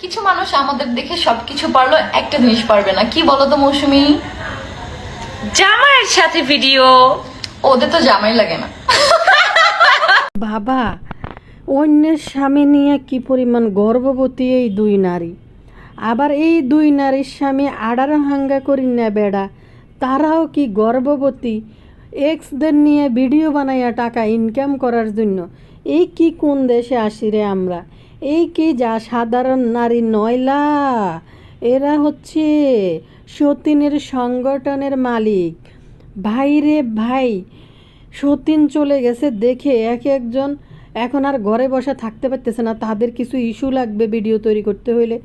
কিছু মানুষ আমাদের দেখে সবকিছু পারল একটা জিনিস পারবে না। কি বলো তো মৌসুমি? জামাইয়ের সাথে ভিডিও ওদের তো জামাই লাগে না। বাবা অন্যের স্বামী নিয়ে কি পরিমাণ গর্ভবতী এই দুই নারী? আবার এই দুই নারীর স্বামী আডার হাঙ্গা করি না বেড়া। তারাও কি গর্ভবতী? এক্সদের নিয়ে ভিডিও বানাইয়া টাকা ইনকাম করার জন্য। এই কি কোন দেশে আসি রে আমরা? এই কি যা সাধারণ নারী নয়লা এরা হচ্ছে সতীনের সংগঠনের মালিক। ভাই রে ভাই, সতীন চলে গেছে দেখে এক একজন এখন আর ঘরে বসে থাকতে পারতেছে না, তাদের কিছু ইস্যু লাগবে ভিডিও তৈরি করতে হইলে।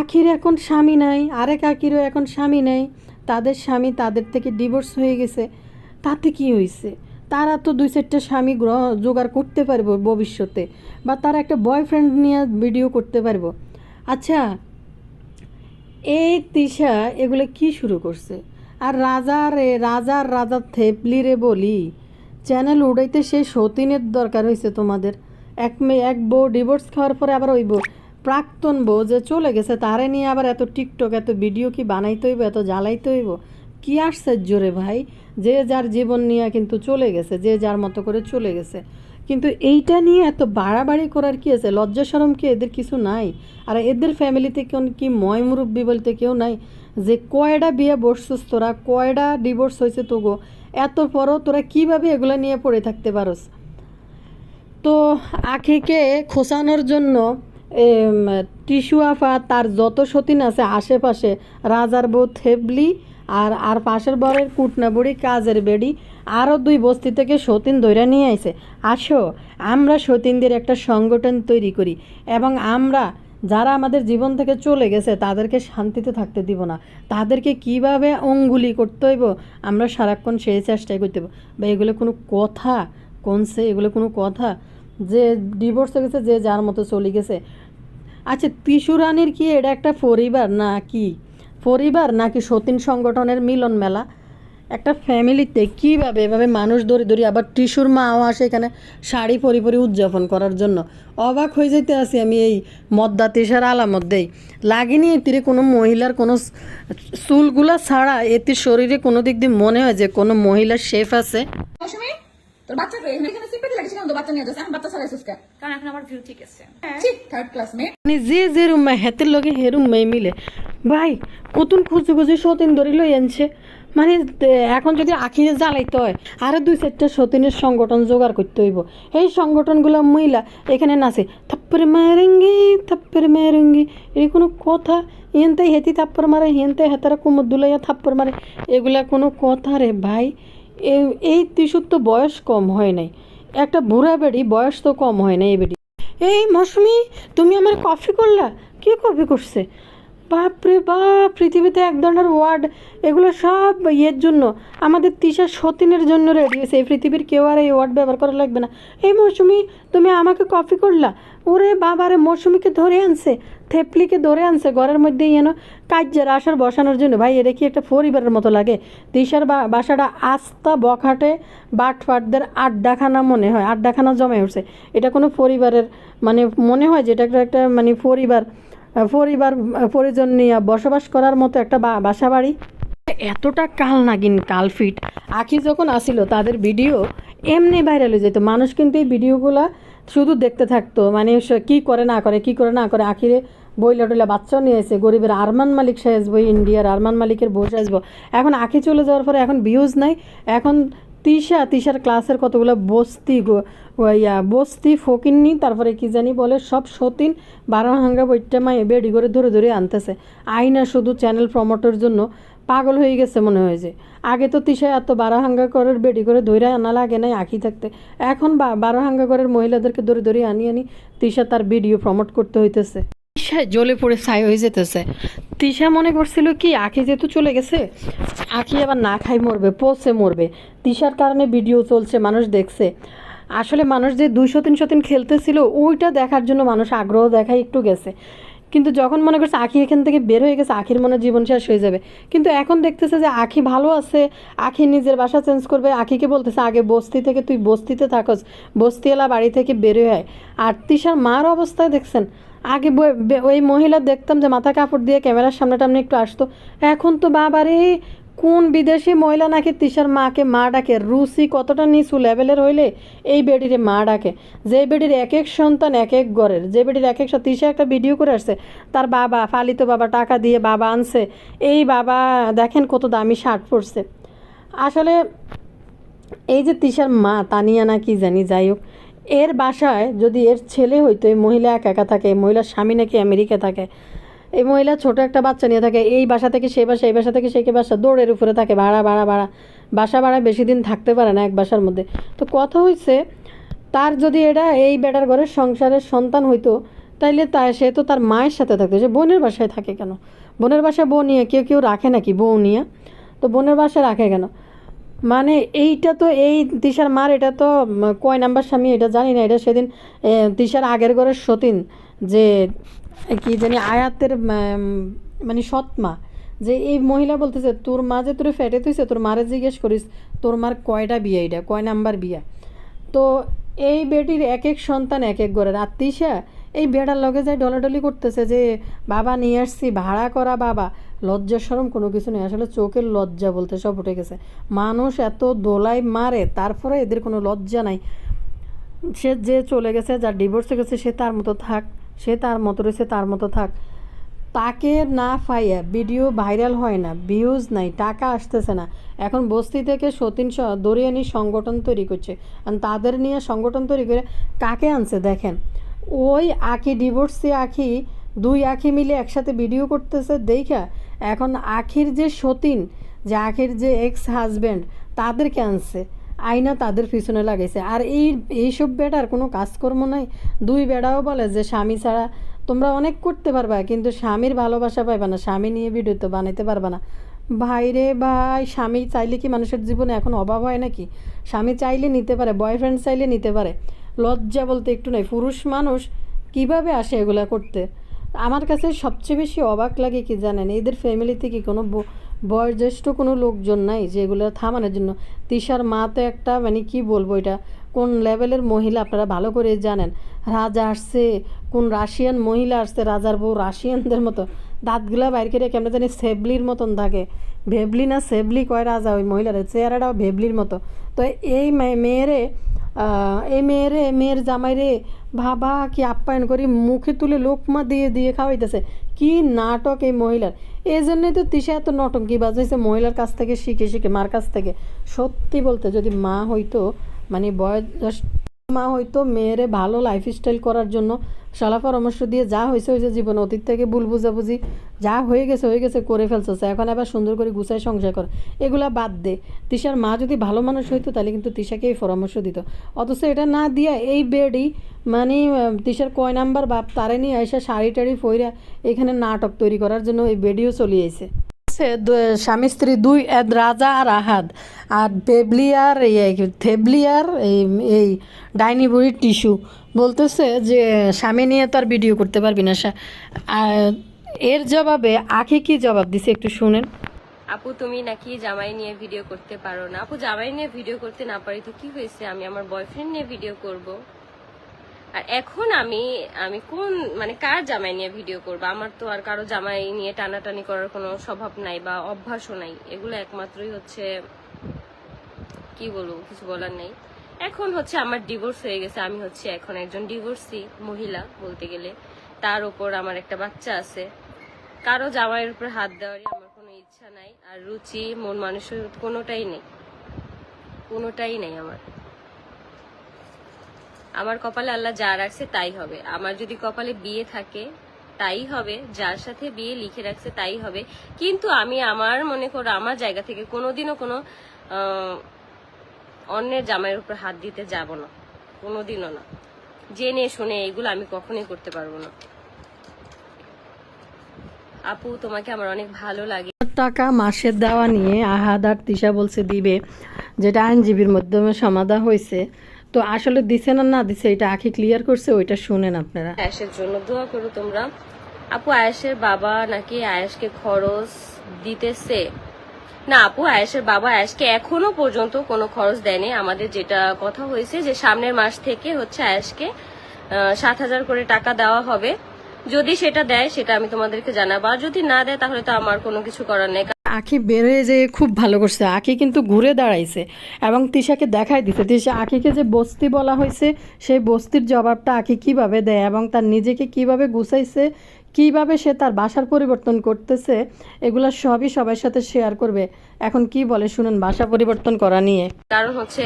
আখির এখন স্বামী নাই, আরেক আখিরও এখন স্বামী নাই, তাদের স্বামী তাদের থেকে ডিভোর্স হয়ে গেছে, তাতে কি হয়েছে তারা তো দুই চারটে স্বামী গ্রহ জোগাড় করতে পারব ভবিষ্যতে, বা তারা একটা বয়ফ্রেন্ড নিয়ে ভিডিও করতে পারব। আচ্ছা এই তিশা এগুলো কি শুরু করছে? আর রাজা রে, রাজার রাজা থেপলি রে বলি চ্যানেল উড়াইতে সেই সতীনের দরকার হয়েছে তোমাদের। এক মেয়ে, এক বউ ডিভোর্স খাওয়ার পরে আবার ওই বউ। প্রাক্তন বউ যে চলে গেছে, তারে নিয়ে আবার এত টিকটক, এত ভিডিও কি বানাইতে হইব, এত জ্বালাইতে হইব? কি আশ্চর্য রে ভাই? যে যার জীবন নিয়ে কিন্তু চলে গেছে, যে যার মতো করে চলে গেছে। কিন্তু এইটা নিয়ে এত বাড়াবাড়ি করার কি আছে? লজ্জা সরম কি এদের কিছু নাই? আর এদের ফ্যামিলিতে কোন কি ময় মুরব্বী বলতে কেউ নাই? যে কয়টা বিয়ে বসছিস তোরা? কয়টা ডিভোর্স হয়েছে তোগো? এত পরও তোরা কীভাবে এগুলো নিয়ে পড়ে থাকতে পারোস? তো আখিকে খোসানোর জন্য টিস্যু আফা, তার যত সতীন আছে, আশেপাশে, রাজার বউ থেবলি আর আর পাশের বরের কুটনা বুড়ি কাজের বেড়ি আরও দুই বস্তি থেকে সতীন দৈরা নিয়ে আইছে। আসো, আমরা সতীনদের একটা সংগঠন তৈরি করি এবং আমরা যারা আমাদের জীবন থেকে চলে গেছে তাদেরকে শান্তিতে থাকতে দিব না। তাদেরকে কীভাবে অঙ্গুলি করতে হইব? আমরা সারাক্ষণ সেই চেষ্টাই করতে হইব। বা এগুলো কোনো কথা? কোনসে এগুলো কোনো কথা? যে ডিভোর্স হয়ে গেছে, যে যার মতো চলে গেছে। আচ্ছা ত্রিশুরানির কি এটা একটা পরিবার? না, কি? পরিবার নাকি সতীন সংগঠনের মিলন মেলা? একটা ফ্যামিলিতে কীভাবে এভাবে মানুষ দড়ি দড়ি আবার টিস্যুর মাও আসে এখানে শাড়ি পরি পরি উদযাপন করার জন্য? অবাক হয়ে যেতে আছি আমি এই মদ্দা তেসার আলামত দেই। লাগেনি এতিরে কোনো মহিলার কোনো চুলগুলা ছাড়া এতে শরীরে কোনো দিক দিয়ে মনে হয় যে কোনো মহিলার শেফ আছে? তোর বাচ্চা এখানে এখানে সিম্পাতি তো বাচ্চা নিয়ে এখন বাচ্চা ছাড়াইছিস কেন কারণ এখন আমার ভিউ ঠিক আছে ঠিক থার্ড ক্লাস মেয়ে মানে যে যে রুমে হেতের লগে হে রুমে মিলে ভাই কতুন খুঁজে খুঁজে সতীন ধরে লই আনছে। মানে এখন যদি আখিরে জ্বালাইতে হয় আরও দুই চারটা সতীনের সংগঠন জোগাড় করতে হইব। এই সংগঠনগুলো মহিলা এখানে নাচে থাপ্পরে মারেঙ্গি থাপ্পরে মারেঙ্গি এই কোনো কথা হেনতে হেতি থাপ্পর মারে হেনতে হেতারা কুমুর দুলাইয়া থাপ্পর মারে এগুলা কোনো কথা রে ভাই। এই- টিস্যুর তো বয়স কম হয় নাই। একটা বুড়া বেড়ি বয়স তো কম হয় না এই বেড়ি। এই মৌসুমি, তুমি আমার কফি করলা? কে কফি করছে? বাপরে বাপ, পৃথিবীতে এক ধরনের ওয়ার্ড এগুলো সব ইয়ের জন্য। আমাদের তিশা সতীনের জন্য রেডি হয়েছে। এই পৃথিবীর কেউ আর এই ওয়ার্ড ব্যবহার করা লাগবে না। এই মৌসুমি, তুমি আমাকে কপি করলা। ওরে বাবারে মৌসুমিকে ধরে আনছে। থেপলিকে ধরে আনছে। ঘরের মধ্যে যেন কাজ্যের আসার বসানোর জন্য। ভাই, এটা কি একটা পরিবারের মতো লাগে? তিশার বা- বাসাটা আস্তা বখাটে বাটফাটদের আড্ডাখানা মনে হয়। আড্ডাখানা জমে উঠছে। এটা কোনো পরিবারের মানে মনে হয় যে এটা একটা মানে পরিবার পরিবার, পরিজন নিয়ে বসবাস করার মতো একটা বাসা বাড়ি এতটা কাল নাগিন কালফিট। আখি যখন আসিল, তাদের ভিডিও এমনি ভাইরাল হয়ে যেত। মানুষ কিন্তু এই ভিডিওগুলা শুধু দেখতে থাকতো। মানে কী করে না করে, কী করে না করে, আখিরে বইলা টইলা বাচ্চাও নিয়ে এসে গরিবের আরমান মালিক সাজবো ইন্ডিয়ার আরমান মালিকের বউ সাজবো এখন আখি চলে যাওয়ার পরে এখন ভিউজ নাই। এখন তিশা, তিশার ক্লাসের কতগুলো বস্তি বস্তি ফকিন্নি, তারপরে কি জানি বলে, সব সতীন বারো হাঙ্গা মাই বেডি করে ধরে ধরে আনতেছে। আইনা শুধু চ্যানেল প্রমোটের জন্য পাগল হয়ে গেছে মনে হয়েছে। আগে তো তিশা এত বারো হাঙ্গা করের বেডি করে ধরে আনা লাগে নাই আঁকি থাকতে। এখন বা- বারো হাঙ্গা করের মহিলাদেরকে ধরে ধরে আনি আনি তিশা তার ভিডিও প্রমোট করতে হইতেছে। তিশা জ্বলে পড়ে ছাই হয়ে যেতেছে। তিশা মনে করছিল কি, আখি যেহেতু চলে গেছে, আখি আবার না খাই মরবে, পচে মরবে। তিশার কারণে ভিডিও চলছে, মানুষ দেখছে। আসলে মানুষ যে দুইশো, তিনশো দিন খেলতেছিল, ওইটা দেখার জন্য মানুষ আগ্রহ দেখায় একটু গেছে। কিন্তু যখন মনে করছে আখি এখান থেকে বের হয়ে গেছে, আখির মনে জীবন শেষ হয়ে যাবে। কিন্তু এখন দেখতেছে যে আখি ভালো আছে, আখি নিজের বাসা চেঞ্জ করবে, আখিকে বলতেছে, আগে বস্তি থেকে তুই বস্তিতে থাকস বস্তিওয়ালা বাড়ি থেকে বের হয় আর তিশার মার অবস্থায় দেখছেন? আগে ওই মহিলা দেখতাম যে মাথা কাপড় দিয়ে ক্যামেরার সামনে টামনে একটু আসতো। এখন তো বাবারে কোন বিদেশি মহিলা নাকি তিশার মাকে মা ডাকে? রুচি কতটা নিচু লেভেলের হইলে এই বেডিরে মা ডাকে? যে বেডির এক এক সন্তান এক এক ঘরের, যে বেডির এক এক তিশা একটা ভিডিও করে আসছে, তার বাবা, ফালিত বাবা টাকা দিয়ে বাবা আনছে। এই বাবা দেখেন কত দামি শার্ট পরছে। আসলে এই যে তিশার মা, তানিয়া না কি জানি, যাই হোক, এর বাসায় যদি এর ছেলে হইতো এই মহিলা একা একা থাকে, মহিলার স্বামী নাকি আমেরিকা থাকে এই মহিলা ছোট একটা বাচ্চা নিয়ে থাকে, এই বাসা থেকে সেই বাসা, এই বাসা থেকে সেই বাসা, দৌড়ের উপরে থাকে, ভাড়া ভাড়া ভাড়া। বাসা ভাড়া বেশি দিন থাকতে পারে না এক বাসার মধ্যে। তো কথা হয়েছে তার যদি এটা এই বেটার ঘরের সংসারের সন্তান হইতো, তাইলে তা সে তো তার মায়ের সাথে থাকতো, সে বোনের বাসায় থাকে কেন? বোনের বাসায় বউ নিয়ে কেউ কেউ রাখে নাকি বউ নিয়ে? তো বোনের বাসায় রাখে কেন? মানে এইটা তো এই তিশার মার এটা তো কয় নাম্বার স্বামী এটা জানি না এটা সেদিন এ, তিশার আগের ঘরের সতীন যে কি জানি আয়াতের মানে সৎ মা যে এই মহিলা বলতেছে তোর মা যে তোর ফেটে তুইছে তোর মারে জিজ্ঞেস করিস তোর মার কয়টা বিয়ে এটা কয় নাম্বার বিয়ে? তো এই বেটির এক এক সন্তান এক এক ঘরের তিশা এই বেটার লগে যায় ডলাডলি করতেছে যে বাবা নিয়ে আসছি ভাড়া করা বাবা। লজ্জা সরম কোনো কিছু নেই। আসলে চোখের লজ্জা বলতে সব উঠে গেছে। মানুষ এত দোলাই মারে, তারপরে এদের কোনো লজ্জা নাই। সে যে চলে গেছে, যার ডিভোর্সে গেছে, সে তার মতো থাক, সে তার মতো রয়েছে তার মতো থাক। তাকে না পাইয়া ভিডিও ভাইরাল হয় না ভিউজ নাই, টাকা আসতেছে না। এখন বস্তি থেকে সতীন দরিয়ানি সংগঠন তৈরি করছে। আর তাদের নিয়ে সংগঠন তৈরি করে কাকে আনছে দেখেন? ওই আখি ডিভোর্সে আখি, দুই আখি মিলে একসাথে ভিডিও করতেছে, দেখা এখন আখির যে সতীন, যে আখির যে এক্স হাজব্যান্ড তাদেরকে আনছে। আইনা তাদের পিছনে লাগাইছে। আর এই, এইসব বেটার কোনো কাজকর্ম নাই। দুই বেড়াও বলে যে, স্বামী ছাড়া তোমরা অনেক করতে পারবা, কিন্তু স্বামীর ভালোবাসা পাইবা না। স্বামী নিয়ে ভিডিও তো বানাইতে পারবা না। ভাইরে ভাই, স্বামী চাইলে কি মানুষের জীবনে এখন অভাব হয় নাকি? স্বামী চাইলে নিতে পারে বয়ফ্রেন্ড চাইলে নিতে পারে। লজ্জা বলতে একটু নাই। পুরুষ মানুষ কীভাবে আসে এগুলা করতে? আমার কাছে সবচেয়ে বেশি অবাক লাগে কি জানেন? এদের ফ্যামিলিতে কি কোনো বয়োজ্যেষ্ঠ কোনো লোকজন নাই যে এগুলো থামানোর জন্য। তিশার মা তো একটা মানে কি বলব এটা, কোন লেভেলের মহিলা আপনারা ভালো করে জানেন? রাজা আসছে, কোন রাশিয়ান মহিলা আসছে, রাজার বউ রাশিয়ানদের মতো। দাঁতগুলা বাইর করে কেমন জানি সেবলির মতন থাকে। ভেবলি না সেবলি কয় রাজা ওই মহিলার চেহারাটাও ভেবলির মতো। তো এই মেয়েরে এই মেয়েরে মেয়ের জামাই রে, ভাবা কি আপ্যায়ন করি, মুখে তুলে লোকমা দিয়ে দিয়ে খাওয়াইতেছে। কি নাটক এই মহিলার। এই জন্যই তো তিশা এত নটঙ্কি বাজাইছে মহিলার কাছ থেকে, শিখে শিখে, মার কাছ থেকে। সত্যি বলতে যদি মা হইতো মানে বয়স মা হয়তো মেয়েরে ভালো লাইফস্টাইল করার জন্য শালা পরামর্শ দিয়ে যা হয়েছে হয়েছে জীবন, অতীত থেকে ভুল বুঝাবুঝি যা হয়ে গেছে হয়ে গেছে করে ফেলছে এখন আবার সুন্দর করে গুছায় সংসার করে। এগুলা বাদ দে। তিশার মা যদি ভালো মানুষ হইতো, তাহলে কিন্তু তিশাকে এই পরামর্শ দিত। অথচ এটা না দিয়া এই বেডই মানে তিশার কয় নাম্বার বাপ, তারে নিয়ে এসে শাড়ি টাড়ি ফইরা এখানে নাটক তৈরি করার জন্য এই বেডিও চলিয়েছে আছে স্বামী স্ত্রী দুই রাজা আর আহাদ। আর বেবলি আর এই এই ডাইনি বুড়ির টিস্যু। বলতেছে যে, স্বামী নিয়ে তো আর ভিডিও করতে পারবি না এর জবাবে আখি কি জবাব দিছে একটু শুনেন। আপু, তুমি নাকি জামাই নিয়ে ভিডিও করতে পারো না। আপু, জামাই নিয়ে ভিডিও করতে না পারি তো কি হয়েছে? আমি আমার বয়ফ্রেন্ড নিয়ে ভিডিও করব। আর এখন আমি আমি কোন মানে কার জামাই নিয়ে ভিডিও করব? আমার তো আর কারও জামাই নিয়ে টানাটানি করার কোনো স্বভাব নাই বা অভ্যাসও নাই। এগুলো একমাত্রই হচ্ছে, কি বলব, কিছু বলার নেই। এখন হচ্ছে আমার ডিভোর্স হয়ে গেছে। আমি হচ্ছে এখন একজন ডিভোর্সি মহিলা বলতে গেলে। তার উপর আমার একটা বাচ্চা আছে। কারও জামাইয়ের উপর হাত দেওয়ারই আমার কোনো ইচ্ছা নাই। আর রুচি, মন মানুষের কোনোটাই নেই। কোনোটাই নেই আমার। আমার কপালে আল্লাহ যা রাখছে তাই হবে। আমার যদি কপালে বিয়ে থাকে, তাই হবে। যার সাথে বিয়ে লিখে রাখছে, তাই হবে। কিন্তু আমি আমার মনে করো, আমার জায়গা থেকে কোনোদিনও কোনো অন্যের জামাইয়ের উপর হাত দিতে যাব না। কোনোদিনও না। জেনে শুনে এগুলো আমি কখনোই করতে পারব না। আপু, তোমাকে আমার অনেক ভালো লাগে। টাকা মাসের দেওয়া নিয়ে আহাদ আর তিশা বলছে দিবে, যেটা আইনজীবীর মাধ্যমে সমাধা হয়েছে। তো আসলে দিছে না না দিছে, এটা আখি ক্লিয়ার করছে, ওইটা শুনেন আপনারা। আয়েশের জন্য দোয়া করো তোমরা। আপু, আয়েশের বাবা নাকি আয়েশকে খরচ দিতেছে? না আপু, আয়েশের বাবা আয়েশকে এখনও পর্যন্ত কোনো খরচ দেয়নি। আমাদের যেটা কথা হয়েছে যে সামনের মাস থেকে হচ্ছে আয়েশকে সাত হাজার করে টাকা দেওয়া হবে। যদি সেটা দেয়, সেটা আমি তোমাদেরকে জানাব। আর যদি না দেয়, তাহলে তো আমার কোনো কিছু করার নেই। আখি বেরোয় যে খুব ভালো করছে, আখি কিন্তু ঘুরে দাঁড়াইছে এবং তিশাকে দেখাই দিছে। তিশা আখিকে যে বস্তি বলা হয়েছে, সেই বস্তির জবাবটা আখি কীভাবে দেয় এবং তার নিজেকে কীভাবে গুছাইছে, কীভাবে সে তার বাসার পরিবর্তন করতেছে, এগুলো সবই সবার সাথে শেয়ার করবে। এখন কি বলে শুনুন, বাসা পরিবর্তন করা নিয়ে। কারণ হচ্ছে,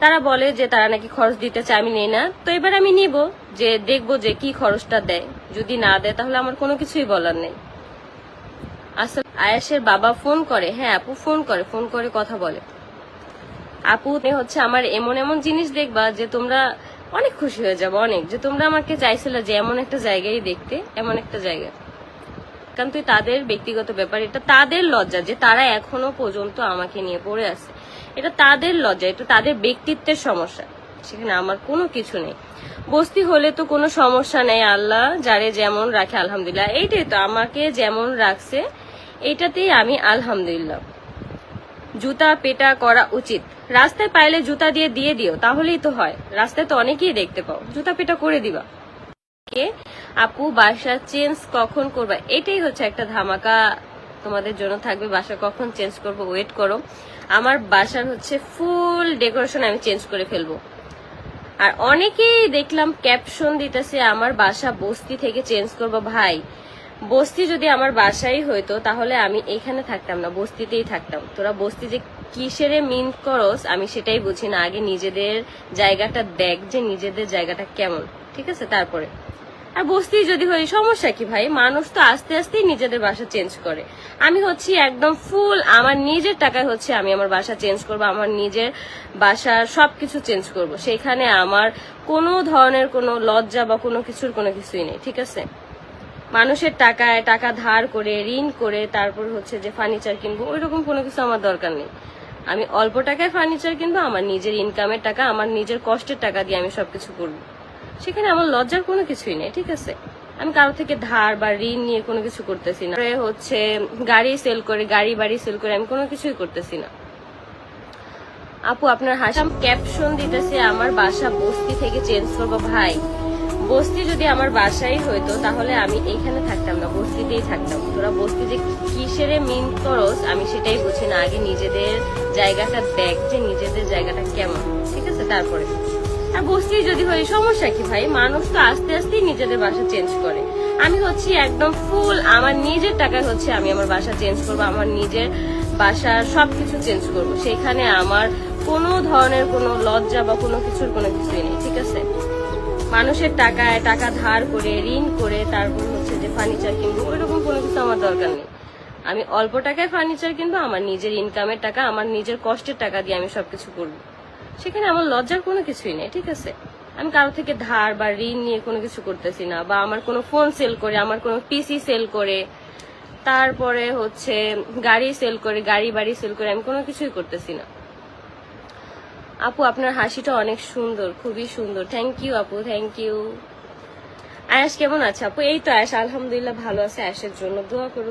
তারা বলে যে তারা নাকি খরচ দিতে চায়, আমি নেই না। তো এবার আমি নিব, যে দেখব যে কি খরচটা দেয়। যদি না দেয়, তাহলে আমার কোনো কিছুই বলার নেই। আসলে আয়াসের বাবা ফোন করে হ্যাঁ আপু ফোন করে ফোন করে কথা বলে। আপু হচ্ছে আমার এমন এমন জিনিস দেখবা যে তোমরা অনেক খুশি হয়ে যাব, অনেক। যে তোমরা আমাকে চাইছিলে যে এমন একটা জায়গায় দেখতে, এমন একটা জায়গা। কারণ তুই তাদের ব্যক্তিগত ব্যাপার, এটা তাদের লজ্জা যে তারা এখনও পর্যন্ত আমাকে নিয়ে পড়ে আছে। এটা তাদের লজ্জা, এটা তাদের ব্যক্তিত্বের সমস্যা। সেখানে আমার কোনো কিছু নেই। বস্তি হলে তো কোনো সমস্যা নেই, আল্লাহ যারে যেমন রাখে, আলহামদুলিল্লাহ। এইটাই তো, আমাকে যেমন রাখছে, এইটাতেই আমি আলহামদুলিল্লাহ। জুতা পেটা করা উচিত। রাস্তায় পাইলে জুতা দিয়ে দিয়ে দিও, তাহলেই তো হয়। রাস্তায় তো অনেকেই দেখতে পাও। জুতা পেটা করে দিবা। কে? আপু, বাসা চেঞ্জ কখন করবা? এটাই হচ্ছে একটা ধামাকা তোমাদের জন্য থাকবে। বাসা কখন চেঞ্জ করব? ওয়েট করো। আমার বাসার হচ্ছে ফুল ডেকোরেশন আমি চেঞ্জ করে ফেলব। আর অনেকেই দেখলাম ক্যাপশন দিতেছে, আমার বাসা বস্তি থেকে চেঞ্জ করব ভাই। বস্তি যদি আমার বাসাই হইতো, তাহলে আমি এখানে থাকতাম না, বস্তিতেই থাকতাম। তোরা বস্তি যে কিসেরে মিন করস, আমি সেটাই বুঝি না। আগে নিজেদের জায়গাটা দেখ যে নিজেদের জায়গাটা কেমন, ঠিক আছে? তারপরে। আর বস্তি যদি হয়, সমস্যা কি ভাই? মানুষ তো আস্তে আস্তেই নিজেদের বাসা চেঞ্জ করে। আমি হচ্ছি একদম ফুল আমার নিজের টাকায় হচ্ছে আমি আমার বাসা চেঞ্জ করব, আমার নিজের বাসার সবকিছু চেঞ্জ করব। সেখানে আমার কোনো ধরনের কোনো লজ্জা বা কোনো কিছুর কোনো কিছুই নেই, ঠিক আছে? মানুষের টাকায় টাকা ধার করে, ঋণ করে, তারপর হচ্ছে যে ফার্নিচার কিনবো ওই রকম কোনো কিছু আমার দরকার নেই। আমি অল্প টাকায় ফার্নিচার কিনবো, আমার নিজের ইনকামের টাকা, আমার নিজের কষ্টের টাকা দিয়ে আমি সবকিছু করব। সেখানে আমার লজ্জার কোনো কিছুই নেই, ঠিক আছে? আমি কারও থেকে ধার বা ঋণ নিয়ে কোনো কিছু করতেছি না। হচ্ছে গাড়ি সেল করে, গাড়ি বাড়ি সেল করে, আমি কোনো কিছুই করতেছি না। আপু, আপনার হাসাম ক্যাপশন দিতেছে, আমার বাসা বস্তি থেকে চেঞ্জ করব, ভাই। বস্তি যদি আমার বাসাই হইতো, তাহলে আমি এইখানে থাকতাম না, বস্তিতেই থাকতাম। তোরা বস্তি যে কিসেরে মিন করস, আমি সেটাই বুঝি না। আগে নিজেদের জায়গাটা দেখ যে নিজেদের জায়গাটা কেমন, ঠিক আছে? তারপরে। আর বস্তি যদি হয়, সমস্যা কি ভাই? মানুষ তো আস্তে আস্তেই নিজেদের বাসা চেঞ্জ করে। আমি হচ্ছি একদম ফুল আমার নিজের টাকায় হচ্ছে আমি আমার বাসা চেঞ্জ করব, আমার নিজের বাসার সবকিছু চেঞ্জ করব। সেখানে আমার কোনো ধরনের কোনো লজ্জা বা কোনো কিছুর কোনো কিছুই নেই, ঠিক আছে? মানুষের টাকায় টাকা ধার করে, ঋণ করে, তারপর হচ্ছে যে ফার্নিচার কিনবো ওই রকম কোনো কিছু আমার দরকার নেই। আমি অল্প টাকায় ফার্নিচার কিনবো, আমার নিজের ইনকামের টাকা, আমার নিজের কষ্টের টাকা দিয়ে আমি সবকিছু করব। সেখানে আমার লজ্জার কোনো কিছুই নেই, ঠিক আছে? আমি কারও থেকে ধার বা ঋণ নিয়ে কোনো কিছু করতেছি না, বা আমার কোনো ফোন সেল করে, আমার কোনো পিসি সেল করে, তারপরে হচ্ছে গাড়ি সেল করে, গাড়ি বাড়ি সেল করে, আমি কোনো কিছুই করতেছি না। আপু, আপনার হাসিটা অনেক সুন্দর, খুবই সুন্দর। থ্যাংক ইউ আপু থ্যাংক ইউ আয়াস, কেমন আছে? আপু, এই তো আয়াস, আলহামদুলিল্লাহ ভালো আছে আয়াসের জন্য। দোয়া করো